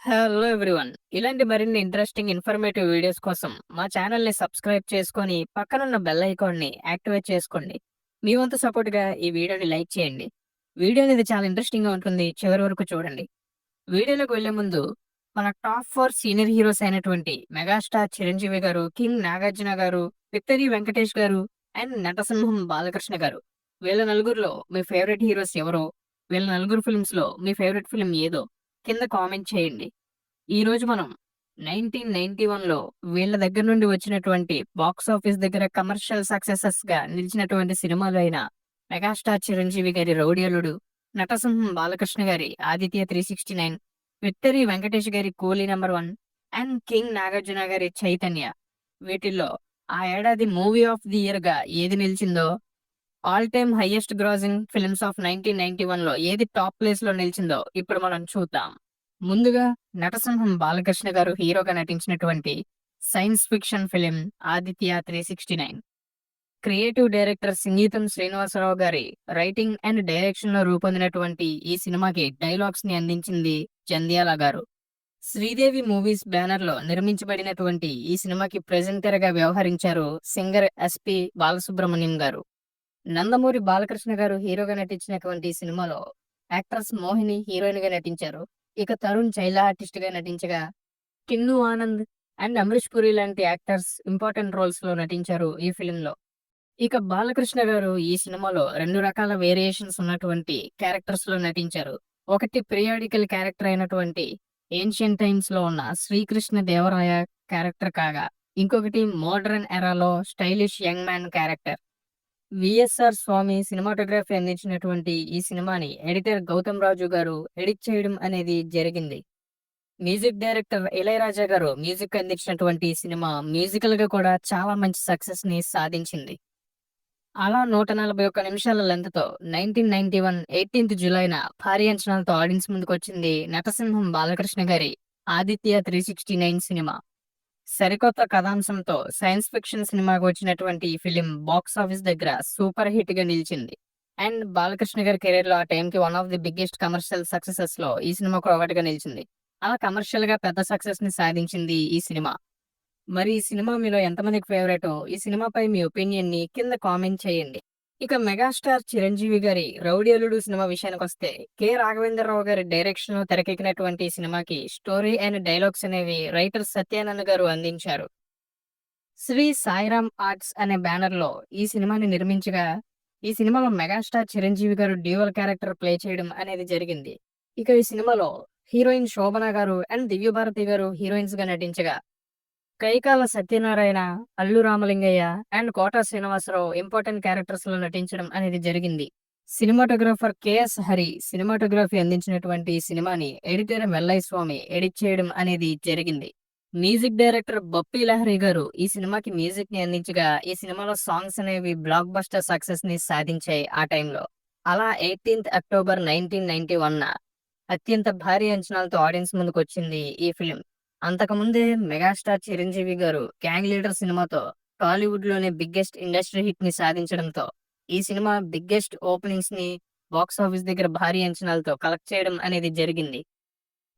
Hello everyone ఇలాంటి మరిన్ని interesting informative videos కోసం మా ఛానల్ని సబ్స్క్రైబ్ చేసుకొని పక్కనున్న బెల్ ఐకాన్ని యాక్టివేట్ చేసుకోండి. మీ వంతు సపోర్ట్గా ఈ వీడియోని లైక్ చేయండి. వీడియో అనేది చాలా ఇంట్రెస్టింగ్గా ఉంటుంది. చివరి వరకు చూడండి. వీడియోలోకి వెళ్ళే ముందు మన టాప్ ఫోర్ సీనియర్ హీరోస్ అయినటువంటి మెగాస్టార్ చిరంజీవి గారు కింగ్ నాగార్జున గారు విక్టరీ వెంకటేష్ గారు అండ్ నటసింహం బాలకృష్ణ గారు. వీళ్ళ నలుగురిలో మీ ఫేవరెట్ హీరోస్ ఎవరో వీళ్ళ నలుగురు ఫిల్మ్స్లో మీ ఫేవరెట్ ఫిల్మ్ ఏదో కింద కామెంట్ చేయండి. ఈ రోజు మనం నైన్టీన్ నైన్టీ వన్లో వీళ్ళ దగ్గర నుండి వచ్చినటువంటి బాక్స్ ఆఫీస్ దగ్గర కమర్షియల్ సక్సెసెస్గా నిలిచినటువంటి సినిమాలు అయిన మెగాస్టార్ చిరంజీవి గారి రౌడియలుడు నటసింహం బాలకృష్ణ గారి Aditya three sixty nine victory Venkatesh గారి coolie number one and king Nagarjuna గారి చైతన్య. వీటిల్లో ఆ ఏడాది మూవీ ఆఫ్ ది ఇయర్గా ఏది నిలిచిందో all time highest grossing films of nineteen ninety వన్లో ఏది టాప్ ప్లేస్లో నిలిచిందో ఇప్పుడు మనం చూద్దాం. ముందుగా నటసింహం బాలకృష్ణ గారు హీరోగా నటించినటువంటి science fiction film Aditya three sixty nine. Creative director Singeetam Srinivasarao గారి రైటింగ్ అండ్ డైరెక్షన్లో రూపొందినటువంటి ఈ సినిమాకి డైలాగ్స్ని అందించింది జంధ్యాల గారు. శ్రీదేవి మూవీస్ బ్యానర్లో నిర్మించబడినటువంటి ఈ సినిమాకి ప్రెజెంటర్గా వ్యవహరించారు సింగర్ ఎస్పి బాలసుబ్రహ్మణ్యం గారు. నందమూరి బాలకృష్ణ గారు హీరోగా నటించినటువంటి సినిమాలో యాక్ట్రెస్ మోహిని హీరోయిన్గా నటించారు. ఇక తరుణ్ చైలా ఆర్టిస్ట్గా నటించగా కిన్ను ఆనంద్ అండ్ అమరీష్ పురి లాంటి యాక్టర్స్ ఇంపార్టెంట్ రోల్స్లో నటించారు ఈ ఫిలిం లో ఇక బాలకృష్ణ గారు ఈ సినిమాలో రెండు రకాల వేరియేషన్స్ ఉన్నటువంటి క్యారెక్టర్స్లో నటించారు. ఒకటి పిరియాడికల్ క్యారెక్టర్ అయినటువంటి ఏన్షియన్ టైమ్స్లో ఉన్న శ్రీకృష్ణ దేవరాయ క్యారెక్టర్ కాగా ఇంకొకటి modern ఎరాలో stylish young man character. VSR Swamy cinematography అందించినటువంటి ఈ సినిమాని ఎడిటర్ గౌతమ్ రాజు గారు ఎడిట్ చేయడం అనేది జరిగింది. మ్యూజిక్ డైరెక్టర్ ఇళయరాజా గారు మ్యూజిక్ అందించినటువంటి ఈ సినిమా మ్యూజికల్గా కూడా చాలా మంచి సక్సెస్ని సాధించింది. అలా నూట నలభై ఒక్క నిమిషాల లెంత్తో నైన్టీన్ నైన్టీ వన్ ఎయిటీన్త్ జూలైన భారీ అంచనాలతో ఆడియన్స్ ముందుకు వచ్చింది నటసింహం బాలకృష్ణ గారి Aditya three sixty nine cinema. సరికొత్త కథాంశంతో సైన్స్ ఫిక్షన్ సినిమాకు వచ్చినటువంటి ఈ ఫిలిం బాక్స్ ఆఫీస్ దగ్గర సూపర్ హిట్గా నిలిచింది. అండ్ బాలకృష్ణ గారి కెరీర్లో ఆ టైం కి one of the biggest commercial సక్సెసెస్లో ఈ సినిమా కూడా ఒకటిగా నిలిచింది. అలా కమర్షియల్గా పెద్ద సక్సెస్ని సాధించింది ఈ సినిమా. మరి ఈ సినిమా మీలో ఎంతమందికి ఫేవరెట్ ఈ సినిమాపై మీ ఒపీనియన్ని కింద కామెంట్ చేయండి. ఇక మెగాస్టార్ చిరంజీవి గారి రౌడీ అల్లుడు సినిమా విషయానికి వస్తే కె. రాఘవేంద్రరావు గారి డైరెక్షన్లో తెరకెక్కినటువంటి సినిమాకి స్టోరీ అండ్ డైలాగ్స్ అనేవి రైటర్ సత్యానంద్ గారు అందించారు. శ్రీ సాయిరామ్ ఆర్ట్స్ అనే బ్యానర్లో ఈ సినిమాని నిర్మించగా ఈ సినిమాలో మెగాస్టార్ చిరంజీవి గారు డ్యూవల్ క్యారెక్టర్ ప్లే చేయడం అనేది జరిగింది. ఇక ఈ సినిమాలో హీరోయిన్ శోభన గారు అండ్ దివ్యభారతి గారు హీరోయిన్స్గా నటించగా కైకాల సత్యనారాయణ అల్లు రామలింగయ్య అండ్ కోట శ్రీనివాసరావు ఇంపార్టెంట్ క్యారెక్టర్స్లో నటించడం అనేది జరిగింది. సినిమాటోగ్రాఫర్ కెఎస్ హరి సినిమాటోగ్రఫీ అందించినటువంటి సినిమాని ఎడిటర్ మెల్లయ్య స్వామి ఎడిట్ చేయడం అనేది జరిగింది. మ్యూజిక్ డైరెక్టర్ బప్పి లహరి గారు ఈ సినిమాకి మ్యూజిక్ని అందించగా ఈ సినిమాలో సాంగ్స్ అనేవి బ్లాక్ బస్టర్ సక్సెస్ని సాధించాయి ఆ టైంలో. అలా eighteenth October nineteen ninety one అత్యంత భారీ అంచనాలతో ఆడియన్స్ ముందుకు వచ్చింది ఈ ఫిలిం. అంతకుముందే మెగాస్టార్ చిరంజీవి గారు గ్యాంగ్ లీడర్ సినిమాతో టాలీవుడ్లోనే బిగ్గెస్ట్ ఇండస్ట్రీ హిట్ని సాధించడంతో ఈ సినిమా బిగ్గెస్ట్ ఓపెనింగ్స్ని బాక్స్ ఆఫీస్ దగ్గర భారీ అంచనాలతో కలెక్ట్ చేయడం అనేది జరిగింది.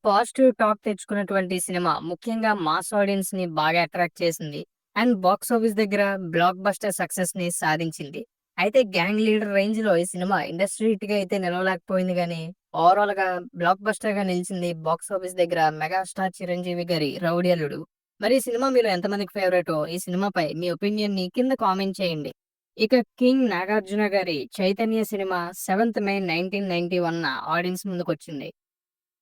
పాజిటివ్ టాక్ తెచ్చుకున్నటువంటి సినిమా ముఖ్యంగా మాస్ ఆడియన్స్ని బాగా అట్రాక్ట్ చేసింది అండ్ బాక్స్ ఆఫీస్ దగ్గర బ్లాక్ బస్టర్ సక్సెస్ని సాధించింది. అయితే గ్యాంగ్ లీడర్ రేంజ్లో ఈ సినిమా ఇండస్ట్రీ హిట్గా అయితే నిలవలేకపోయింది కానీ ఓవరాల్గా బ్లాక్ బస్టర్గా నిలిచింది బాక్స్ ఆఫీస్ దగ్గర మెగాస్టార్ చిరంజీవి గారి రౌడీ అల్లుడు. మరి ఈ సినిమా మీరు ఎంతమందికి ఫేవరెట్ ఈ సినిమాపై మీ ఒపీనియన్ని కింద కామెంట్ చేయండి. ఇక కింగ్ నాగార్జున గారి Chaitanya cinema seventh May nineteen ninety one audience ముందుకు వచ్చింది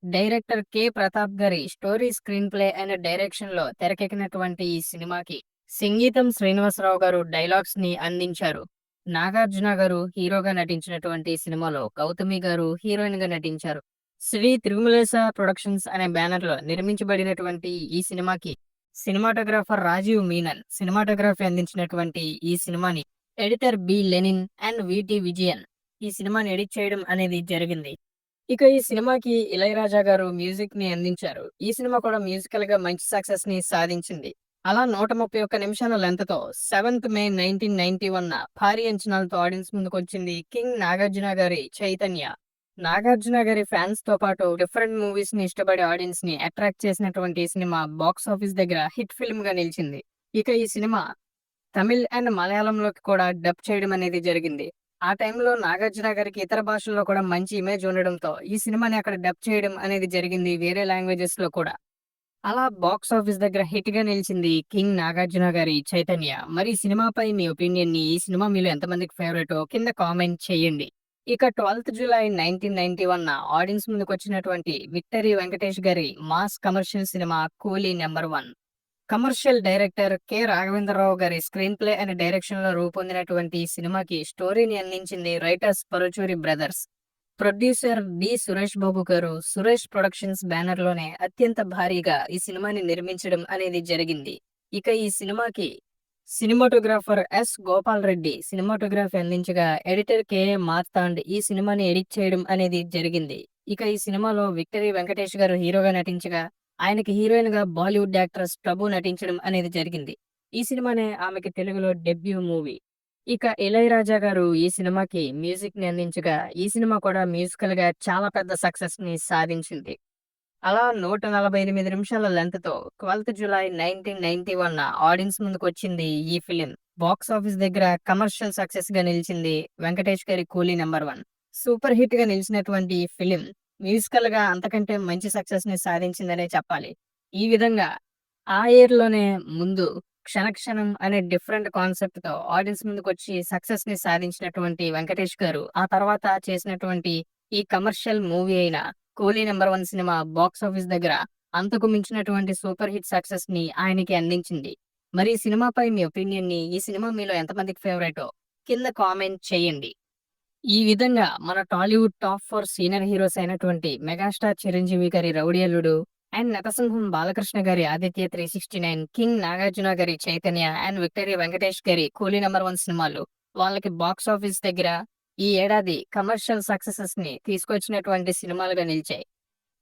డైరెక్టర్ కె. ప్రతాప్ గారి స్టోరీ స్క్రీన్ ప్లే అండ్ డైరెక్షన్లో తెరకెక్కినటువంటి ఈ సినిమాకి సంగీతం శ్రీనివాసరావు గారు డైలాగ్స్ని అందించారు. నాగార్జున గారు హీరోగా నటించినటువంటి సినిమాలో గౌతమి గారు హీరోయిన్గా నటించారు. శ్రీ తిరుమలేశ ప్రొడక్షన్స్ అనే బ్యానర్లో నిర్మించబడినటువంటి ఈ సినిమాకి సినిమాటోగ్రాఫర్ రాజీవ్ మీనన్ సినిమాటోగ్రఫీ అందించినటువంటి ఈ సినిమాని editor B Lenin and VT Vijayan ఈ సినిమాని ఎడిట్ చేయడం అనేది జరిగింది. ఇక ఈ సినిమాకి ఇళయరాజా గారు మ్యూజిక్ని అందించారు. ఈ సినిమా కూడా మ్యూజికల్గా మంచి సక్సెస్ని సాధించింది. అలా నూట ముప్పై ఒక్క నిమిషాల లెంత్తో seventh May nineteen ninety one భారీ అంచనాలతో ఆడియన్స్ ముందుకు వచ్చింది కింగ్ నాగార్జున గారి చైతన్య. నాగార్జున గారి ఫ్యాన్స్తో పాటు డిఫరెంట్ మూవీస్ని ఇష్టపడే ఆడియన్స్ని అట్రాక్ట్ చేసినటువంటి ఈ సినిమా బాక్స్ ఆఫీస్ దగ్గర హిట్ ఫిల్మ్గా నిలిచింది. ఇక ఈ సినిమా తమిళ్ అండ్ మలయాళంలోకి కూడా డబ్ చేయడం అనేది జరిగింది. ఆ టైంలో నాగార్జున గారికి ఇతర భాషల్లో కూడా మంచి ఇమేజ్ ఉండడంతో ఈ సినిమాని అక్కడ డబ్ చేయడం అనేది జరిగింది వేరే లాంగ్వేజెస్లో కూడా. అలా బాక్స్ ఆఫీస్ దగ్గర హిట్గా నిలిచింది కింగ్ నాగార్జున గారి చైతన్య. మరి సినిమాపై మీ ఒపీనియన్ని ఈ సినిమా మీలో ఎంతమందికి ఫేవరెట్ కింద కామెంట్ చేయండి. ఇక twelfth July nineteen ninety one audience ముందుకు వచ్చినటువంటి విక్టరీ వెంకటేష్ గారి mass commercial cinema coolie number one. Commercial director K Raghavendrarao గారి స్క్రీన్ ప్లే అండ్ డైరెక్షన్లో రూపొందినటువంటి ఈ సినిమాకి స్టోరీని అందించింది writers Paruchuri brothers. Producer D Suresh Babu garu Suresh productions బ్యానర్లోనే అత్యంత భారీగా ఈ సినిమాని నిర్మించడం అనేది జరిగింది. ఇక ఈ సినిమాకి cinematographer S Gopal Reddy cinematography అందించగా ఎడిటర్ కెఏ మార్తాండ్ ఈ సినిమాని ఎడిట్ చేయడం అనేది జరిగింది. ఇక ఈ సినిమాలో విక్టరీ వెంకటేష్ గారు హీరోగా నటించగా ఆయనకి హీరోయిన్గా బాలీవుడ్ యాక్ట్రెస్ ప్రభు నటించడం అనేది జరిగింది. ఈ సినిమానే ఆమెకి తెలుగులో డెబ్యూ మూవీ. ఇక ఇళయరాజా గారు ఈ సినిమాకి మ్యూజిక్ని అందించగా ఈ సినిమా కూడా మ్యూజికల్గా చాలా పెద్ద సక్సెస్ని సాధించింది. అలా నూట నలభై ఎనిమిది నిమిషాల లెంత్తో twelfth July nineteen ninety one audience ముందుకు వచ్చింది ఈ ఫిలిం. బాక్స్ ఆఫీస్ దగ్గర కమర్షియల్ సక్సెస్గా నిలిచింది వెంకటేష్ గారి కూలీ నెంబర్ వన్. సూపర్ హిట్గా నిలిచినటువంటి ఈ ఫిలిం మ్యూజికల్గా అంతకంటే మంచి సక్సెస్ని సాధించిందనే చెప్పాలి. ఈ విధంగా ఆ ఇయర్లోనే ముందు క్షణక్షణం అనే డిఫరెంట్ కాన్సెప్ట్తో ఆడియన్స్ ముందుకు వచ్చి సక్సెస్ని సాధించినటువంటి వెంకటేష్ గారు ఆ తర్వాత చేసినటువంటి ఈ కమర్షియల్ మూవీ అయిన coolie number one cinema box office దగ్గర అంతకు మించినటువంటి సూపర్ హిట్ సక్సెస్ని ఆయనకి అందించింది. మరి ఈ సినిమాపై మీ ఒపీనియన్ని ఈ సినిమా మీలో ఎంతమందికి ఫేవరెట్ కింద కామెంట్ చేయండి. ఈ విధంగా మన Tollywood top four senior heroes అయినటువంటి మెగాస్టార్ చిరంజీవి గారి రౌడియలుడు అండ్ నటసింహం బాలకృష్ణ గారి Aditya three sixty nine king Nagarjuna గారి చైతన్య అండ్ విక్టరీ వెంకటేష్ గారి కూలీ నెంబర్ వన్ సినిమాలు. వాళ్ళకి బాక్స్ ఆఫీస్ దగ్గర ఈ ఏడాది కమర్షియల్ సక్సెసెస్ని తీసుకొచ్చినటువంటి సినిమాలుగా నిలిచాయి.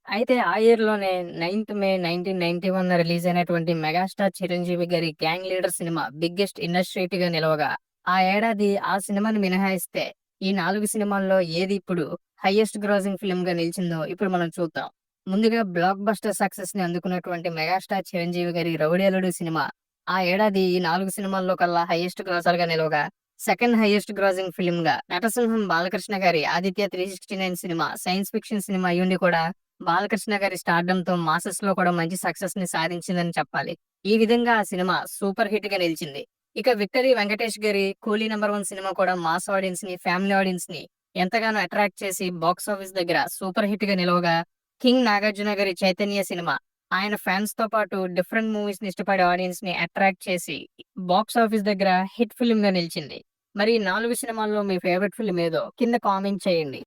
అయితే ఆ ఇయర్లోనే ninth May nineteen ninety one release అయినటువంటి మెగాస్టార్ చిరంజీవి గారి గ్యాంగ్ లీడర్ సినిమా బిగ్గెస్ట్ ఇండస్ట్రీట్గా నిలవగా. ఆ ఏడాది ఆ సినిమాని మినహాయిస్తే ఈ నాలుగు సినిమాల్లో ఏది ఇప్పుడు హైయెస్ట్ గ్రాసింగ్ ఫిల్మ్గా నిలిచిందో ఇప్పుడు మనం చూద్దాం. ముందుగా బ్లాక్ బస్టర్ సక్సెస్ని అందుకున్నటువంటి మెగాస్టార్ చిరంజీవి గారి రౌడేలుడు సినిమా. ఆ ఏడాది ఈ నాలుగు సినిమాల్లో కల్లా హైయెస్ట్ గ్రాసర్గా నిలవగా సెకండ్ హైయెస్ట్ గ్రాసింగ్ ఫిల్మ్గా. నటసింహం బాలకృష్ణ గారి Aditya three sixty nine cinema science fiction cinema అయ్యుండి కూడా బాలకృష్ణ గారి స్టార్డంతో మాసెస్లో కూడా మంచి సక్సెస్ని సాధించిందని చెప్పాలి. ఈ విధంగా ఆ సినిమా సూపర్ హిట్గా నిలిచింది. ఇక విక్టరీ వెంకటేష్ గారి కూలీ నెంబర్ వన్ సినిమా కూడా మాస్ ఆడియన్స్ని ఫ్యామిలీ ఆడియన్స్ని ఎంతగానో అట్రాక్ట్ చేసి బాక్స్ ఆఫీస్ దగ్గర సూపర్ హిట్గా నిలవగా కింగ్ నాగార్జున గారి చైతన్య సినిమా. ఆయన ఫ్యాన్స్తో పాటు డిఫరెంట్ మూవీస్ని ఇష్టపడే ఆడియన్స్ని అట్రాక్ట్ చేసి బాక్స్ ఆఫీస్ దగ్గర హిట్ ఫిల్మ్గా నిలిచింది. మరి నాలుగు సినిమాల్లో మీ ఫేవరెట్ ఫిల్మ్ ఏదో? కింద కామెంట్ చేయండి.